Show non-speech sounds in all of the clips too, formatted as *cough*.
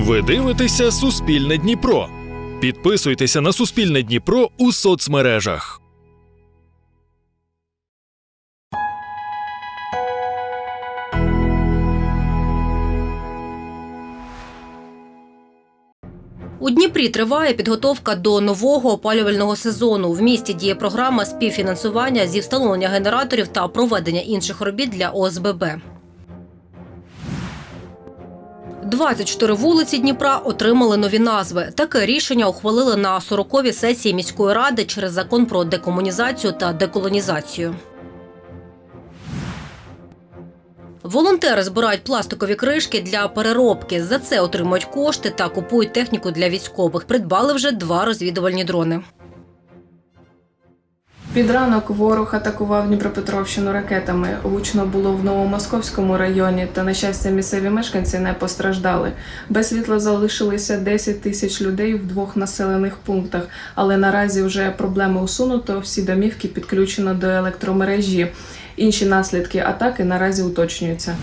Ви дивитеся Суспільне Дніпро. Підписуйтеся на Суспільне Дніпро у соцмережах. У Дніпрі триває підготовка до нового опалювального сезону. В місті діє програма співфінансування зі встановлення генераторів та проведення інших робіт для ОСББ. 24 вулиці Дніпра отримали нові назви. Таке рішення ухвалили на 40-й сесії міської ради через закон про декомунізацію та деколонізацію. Волонтери збирають пластикові кришки для переробки. За це отримують кошти та купують техніку для військових. Придбали вже два розвідувальні дрони. Під ранок ворог атакував Дніпропетровщину ракетами. Гучно було в Новомосковському районі, та на щастя місцеві мешканці не постраждали. Без світла залишилися 10 тисяч людей в двох населених пунктах, але наразі вже проблеми усунуто. Всі домівки підключено до електромережі. Інші наслідки атаки наразі уточнюються.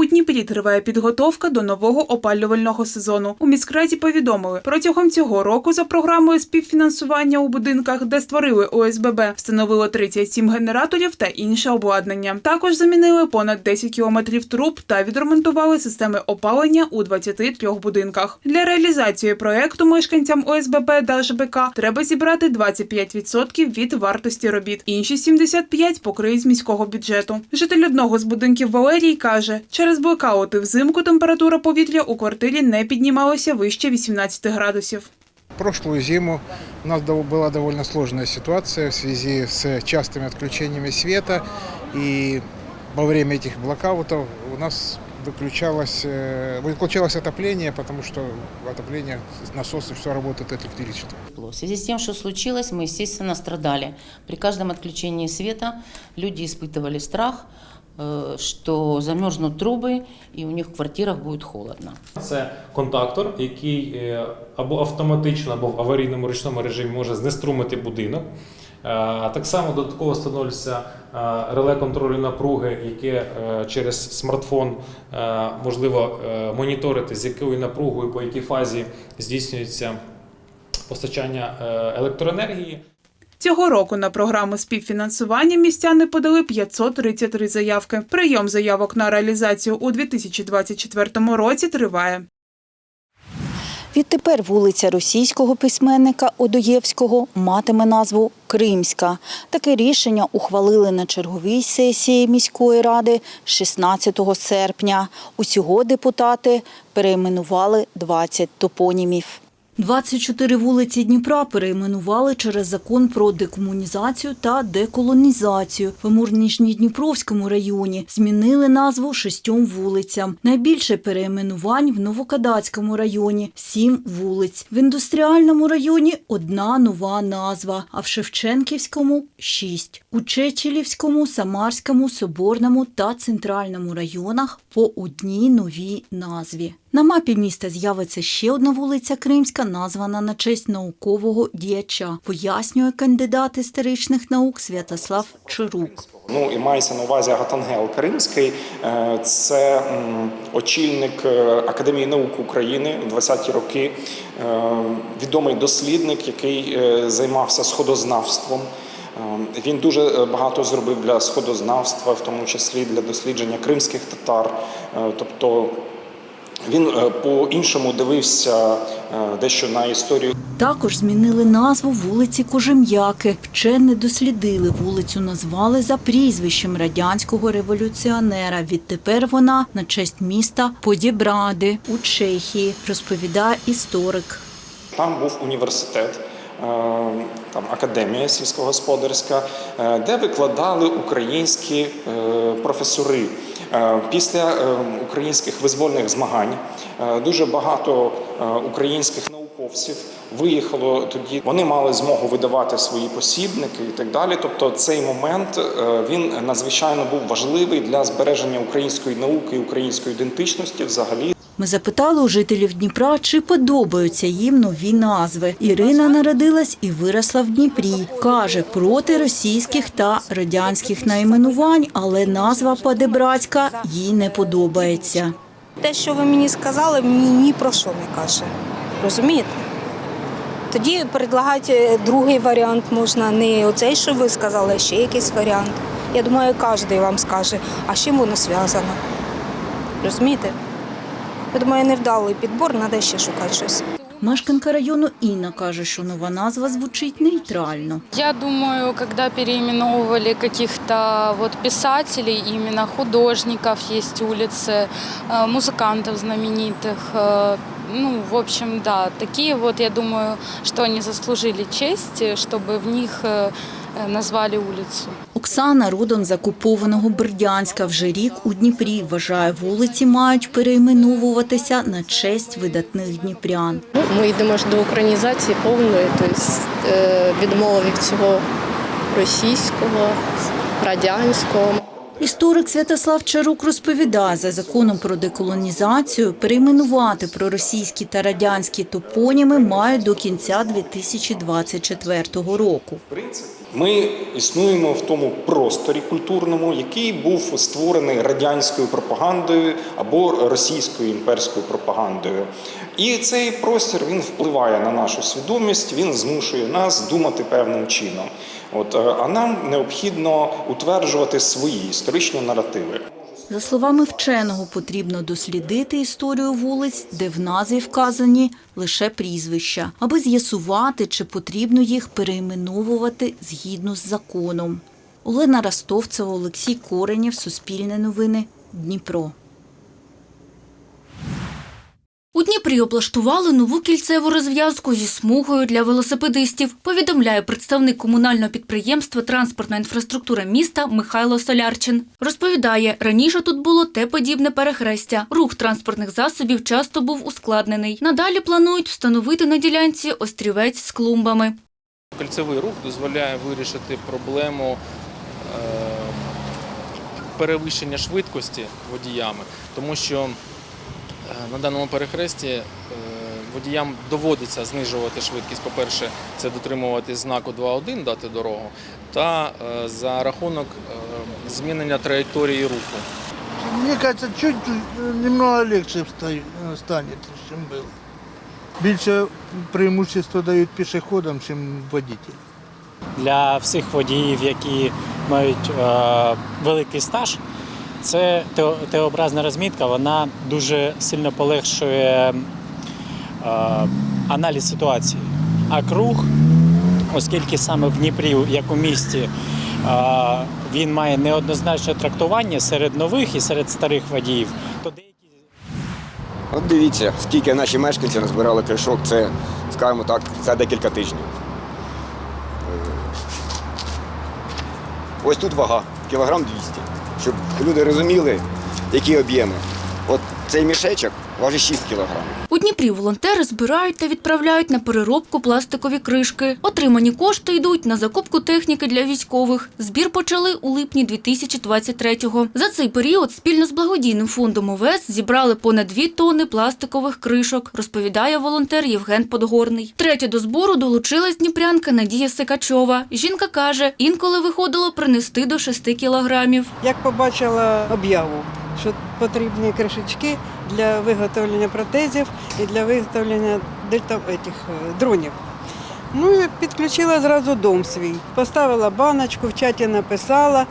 У Дніпрі триває підготовка до нового опалювального сезону. У міськраді повідомили, протягом цього року за програмою співфінансування у будинках, де створили ОСББ, встановило 37 генераторів та інше обладнання. Також замінили понад 10 кілометрів труб та відремонтували системи опалення у 23 будинках. Для реалізації проекту мешканцям ОСББ та ЖБК треба зібрати 25% від вартості робіт. Інші 75% покриють з міського бюджету. Житель одного з будинків Валерій каже, через блекаути взимку температура повітря у квартирі не піднімалася вище 18 градусів. Прошлую зиму у нас дов- была довольно сложная ситуация в связи с частыми отключениями света. И во время этих блокаутов у нас выключалось, э, выключалось отопление, потому что отопление, насосы, все работает электричество. В связи с тем, что случилось, мы, естественно, страдали. При каждом отключении света люди испытывали страх, э, что замерзнут трубы и у них в квартирах будет холодно. Це контактор, який е, або автоматично, або в аварійному ручному режимі може знеструмити будинок. Е, Так само додатково встановлюється е, реле контролю напруги, яке е, через смартфон е, можливо е, моніторити, з якою напругою, по якій фазі здійснюється постачання е, електроенергії. Цього року на програму співфінансування містяни подали 533 заявки. Прийом заявок на реалізацію у 2024 році триває. Відтепер вулиця російського письменника Одоєвського матиме назву Кримська. Таке рішення ухвалили на черговій сесії міської ради 16 серпня. Усього депутати перейменували 20 топонімів. 24 вулиці Дніпра перейменували через закон про декомунізацію та деколонізацію. В Амурніжньодніпровському районі змінили назву шістьом вулицям. Найбільше перейменувань в Новокадацькому районі сім вулиць. В індустріальному районі одна нова назва, а в Шевченківському шість. У Чечелівському, Самарському, Соборному та Центральному районах по одній новій назві. На мапі міста з'явиться ще одна вулиця Кримська, названа на честь наукового діяча, пояснює кандидат історичних наук Святослав Чарук. Ну і мається на увазі Агатангел Кримський. Е, Це очільник е, Академії наук України у 20-ті роки, е, відомий дослідник, який займався сходознавством. Він дуже багато зробив для сходознавства, в тому числі для дослідження кримських татар. Тобто він е, по-іншому дивився е, дещо на історію Також змінили назву вулиці Кожем'яки. Вчені дослідили вулицю, назвали за прізвищем радянського революціонера. Відтепер вона на честь міста Подібради у Чехії, розповідає історик. Там був університет, е, там академія сільськогосподарська, де викладали українські професори. Е, Після е, українських визвольних змагань е, дуже багато українських науковців виїхало тоді. Вони мали змогу видавати свої посібники і так далі. Тобто, цей момент він надзвичайно був важливий для збереження української науки і української ідентичності взагалі. Ми запитали у жителів Дніпра, чи подобаються їм нові назви. Ірина народилась і виросла в Дніпрі. Каже, проти російських та радянських найменувань, але назва Подебрацька їй не подобається. Те, що ви мені сказали, мені ні про що не каже. Розумієте? Тоді предлагати другий варіант можна не оцей, що ви сказали, а ще якийсь варіант. Я думаю, кожен вам скаже, а з чим воно зв'язано. Розумієте? Я думаю, невдалий підбор, треба ще шукати щось. Мешканка району Інна каже, що нова назва звучить нейтрально. Я думаю, когда переименовывали каких-то вот писателей, именно художников, есть улицы, э, музыкантов знаменитых, э, ну, в общем, да, такие вот, я думаю, что они заслужили честь, чтобы в них э, э, назвали улицу. Оксана родом з окупованого Бердянська. Вже рік у Дніпрі вважає, вулиці мають перейменовуватися на честь видатних дніпрян. Ну, Ми йдемо ж до українізації повної, тобто е, відмови від цього російського, радянського. Історик Святослав Чарук розповідає, за законом про деколонізацію перейменувати проросійські та радянські топоніми мають до кінця 2024 року. Ми існуємо в тому просторі культурному, який був створений радянською пропагандою або російською імперською пропагандою. І цей простір він впливає на нашу свідомість, він змушує нас думати певним чином. От, е, а нам необхідно утверджувати свої історичні наративи. За словами вченого, потрібно дослідити історію вулиць, де в назві вказані лише прізвища, аби з'ясувати, чи потрібно їх перейменовувати згідно з законом. Олена Ростовцева, Олексій Коренєв, Суспільне новини, Дніпро. У Дніпрі облаштували нову кільцеву розв'язку зі смугою для велосипедистів, повідомляє представник комунального підприємства Транспортна інфраструктура міста Михайло Солярчин. Розповідає, раніше тут було те подібне перехрестя. Рух транспортних засобів часто був ускладнений. Надалі планують встановити на ділянці острівець з клумбами. Кольцевий рух дозволяє вирішити проблему е, перевищення швидкості водіями, тому що на даному перехресті е, водіям доводиться знижувати швидкість. По-перше, це дотримуватись знаку 2.1, дати дорогу, та е, за рахунок е, змінення траєкторії руху. Мне кажется, чуть э, немного легче вста- э, станет, чем было. Більше преимущество дають пішоходам, чим водителям. для всіх водіїв, які мають е, великий стаж. Це те- Т-образна розмітка, вона дуже сильно полегшує е, аналіз ситуації. А круг, оскільки саме в Дніпрі, як у місті, е, він має неоднозначне трактування серед нових і серед старих водіїв, то деякі От дивіться, скільки наші мешканці назбирали кришок, це, скажімо так, за декілька тижнів. Е, Ось тут вага, кілограм 200, щоб люди розуміли, які об'єми. От цей мішечок важить 6 кілограмів. У Дніпрі волонтери збирають та відправляють на переробку пластикові кришки. Отримані кошти йдуть на закупку техніки для військових. Збір почали у липні 2023-го. За цей період спільно з благодійним фондом ОВС зібрали понад 2 тонни пластикових кришок, розповідає волонтер Євген Подгорний. Третя до збору долучилась дніпрянка Надія Секачова. Жінка каже, інколи виходило принести до 6 кілограмів. Як побачила об'яву, що потрібні кришечки для виготовлення протезів і для виготовлення дельта этих, е, дронів. Ну і підключила зразу дом свій. Поставила баночку, в чаті написала,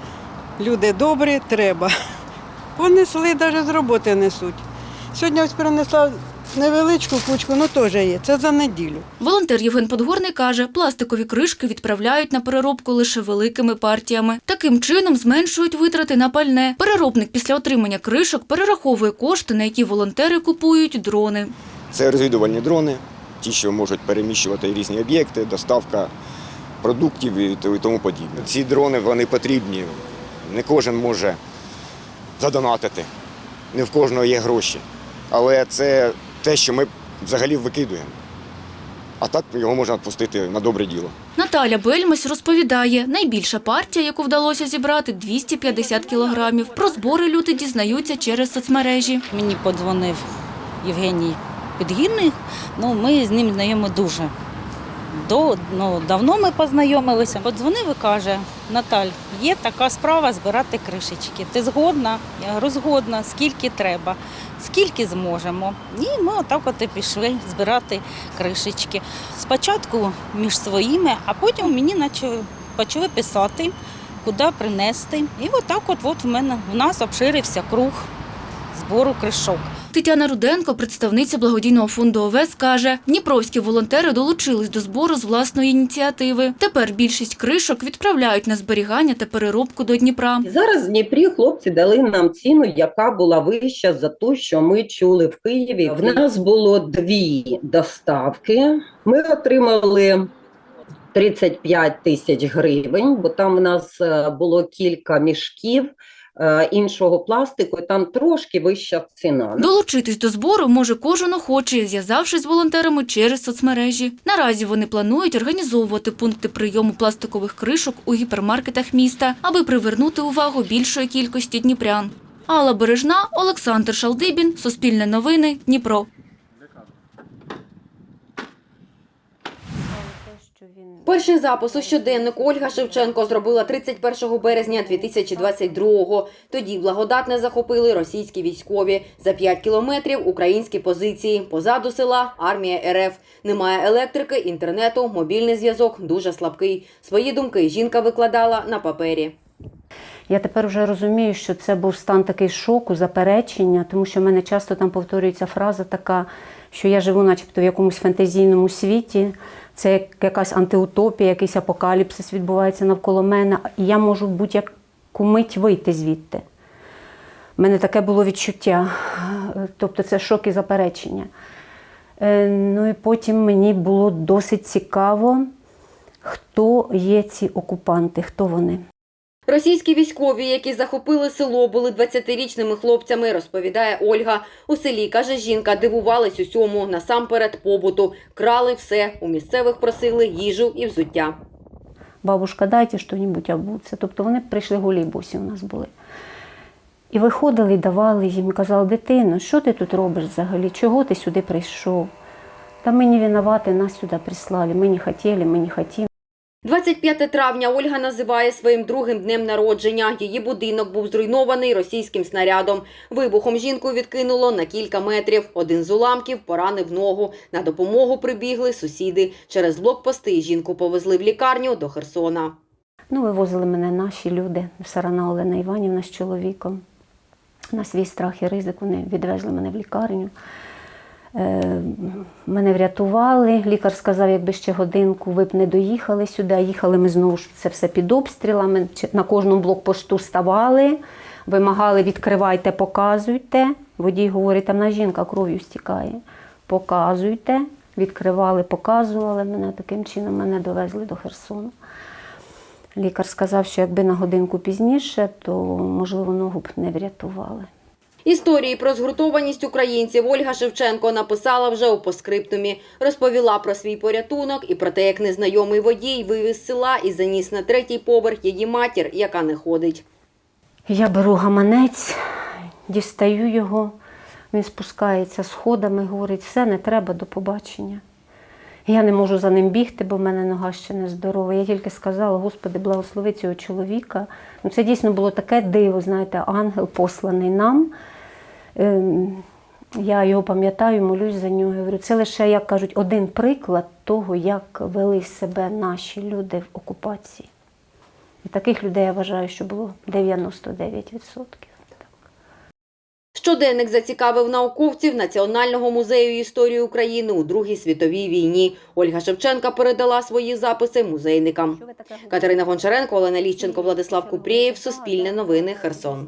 люди добрі, треба. *laughs* Понесли, навіть з роботи несуть. Сьогодні ось принесла невеличку кучку, ну теж є. Це за неділю. Волонтер Євген Подгорний каже, пластикові кришки відправляють на переробку лише великими партіями. Таким чином зменшують витрати на пальне. Переробник після отримання кришок перераховує кошти, на які волонтери купують дрони. Це розвідувальні дрони, ті, що можуть переміщувати різні об'єкти, доставка продуктів і тому подібне. Ці дрони вони потрібні. Не кожен може задонатити, не в кожного є гроші. Але це те, що ми взагалі викидуємо. А так його можна відпустити на добре діло. Наталя Бельмесь розповідає, найбільша партія, яку вдалося зібрати, 250 кілограмів. Про збори люди дізнаються через соцмережі. Мені подзвонив Євгеній Підгінний, Ну, ми з ним знайомі дуже до, ну, давно ми познайомилися. Подзвонив і каже, Наталь, є така справа збирати кришечки. Ти згодна? Я говорю, згодна, скільки треба, скільки зможемо. І ми отак от і пішли збирати кришечки. Спочатку між своїми, а потім мені почали, почали писати, куди принести. І отак от, от в мене в нас обширився круг збору кришок. Тетяна Руденко, представниця благодійного фонду ОВЕС, каже, дніпровські волонтери долучились до збору з власної ініціативи. Тепер більшість кришок відправляють на зберігання та переробку до Дніпра. Зараз в Дніпрі хлопці дали нам ціну, яка була вища за ту, що ми чули в Києві. В нас було дві доставки. Ми отримали 35 тисяч гривень, бо там в нас е, було кілька мішків іншого пластику, там трошки вища ціна. Долучитись до збору може кожен охочий, зв'язавшись з волонтерами через соцмережі. Наразі вони планують організовувати пункти прийому пластикових кришок у гіпермаркетах міста, аби привернути увагу більшої кількості дніпрян. Алла Бережна, Олександр Шалдибін, Суспільне новини, Дніпро. Перший запис у щоденник Ольга Шевченко зробила 31 березня 2022-го. Тоді благодатне захопили російські військові. За 5 кілометрів українські позиції. Позаду села армія РФ. Немає електрики, інтернету, мобільний зв'язок дуже слабкий. Свої думки жінка викладала на папері. Я тепер вже розумію, що це був стан такий шоку, заперечення, тому що в мене часто там повторюється фраза така, що я живу начебто в якомусь фантазійному світі, це якась антиутопія, якийсь апокаліпсис відбувається навколо мене, і я можу будь-яку мить вийти звідти. У мене таке було відчуття, тобто це шок і заперечення. Е, Ну і потім мені було досить цікаво, хто є ці окупанти, хто вони. Російські військові, які захопили село, були 20-річними хлопцями, розповідає Ольга. У селі, каже жінка, дивувались усьому, насамперед побуту. Крали все, у місцевих просили їжу і взуття. бабушка, дайте що-небудь обуться. Тобто вони прийшли голі босі у нас були. І виходили давали їм, казали, дитино, що ти тут робиш взагалі? Чого ти сюди прийшов? Та ми не винуваті, нас сюди прислали. Ми не хотіли, ми не хотіли. 25 травня Ольга називає своїм другим днем народження. Її будинок був зруйнований російським снарядом. Вибухом жінку відкинуло на кілька метрів. Один з уламків поранив ногу. На допомогу прибігли сусіди. Через блокпости жінку повезли в лікарню до Херсона. Ну, вивозили мене наші люди, Сарана Олена Іванівна з чоловіком. На свій страх і ризик вони відвезли мене в лікарню. Е, Мене врятували. Лікар сказав, якби ще годинку ви б не доїхали сюди. Їхали ми знову ж це все під обстрілами. На кожному блокпосту ставали, вимагали, відкривайте, показуйте. Водій говорить, там на жінка кров'ю стікає. Показуйте. Відкривали, показували мене. Таким чином мене довезли до Херсону. Лікар сказав, що якби на годинку пізніше, то можливо ногу б не врятували. Історії про згуртованість українців Ольга Шевченко написала вже у поскриптумі. Розповіла про свій порятунок і про те, як незнайомий водій вивіз села і заніс на третій поверх її матір, яка не ходить. Я беру гаманець, дістаю його, він спускається сходами, говорить, все, не треба, до побачення. Я не можу за ним бігти, бо в мене нога ще не здорова. Я тільки сказала, Господи, благослови цього чоловіка. Ну, це дійсно було таке диво, знаєте, ангел посланий нам. Ем, Я його пам'ятаю, молюсь за нього. Я говорю, це лише, як кажуть, один приклад того, як вели себе наші люди в окупації. І таких людей я вважаю, що було 99%. Щоденник зацікавив науковців Національного музею історії України у Другій світовій війні. Ольга Шевченка передала свої записи музейникам. Катерина Гончаренко, Олена Ліщенко, Владислав Купрієв, Суспільне новини, Херсон.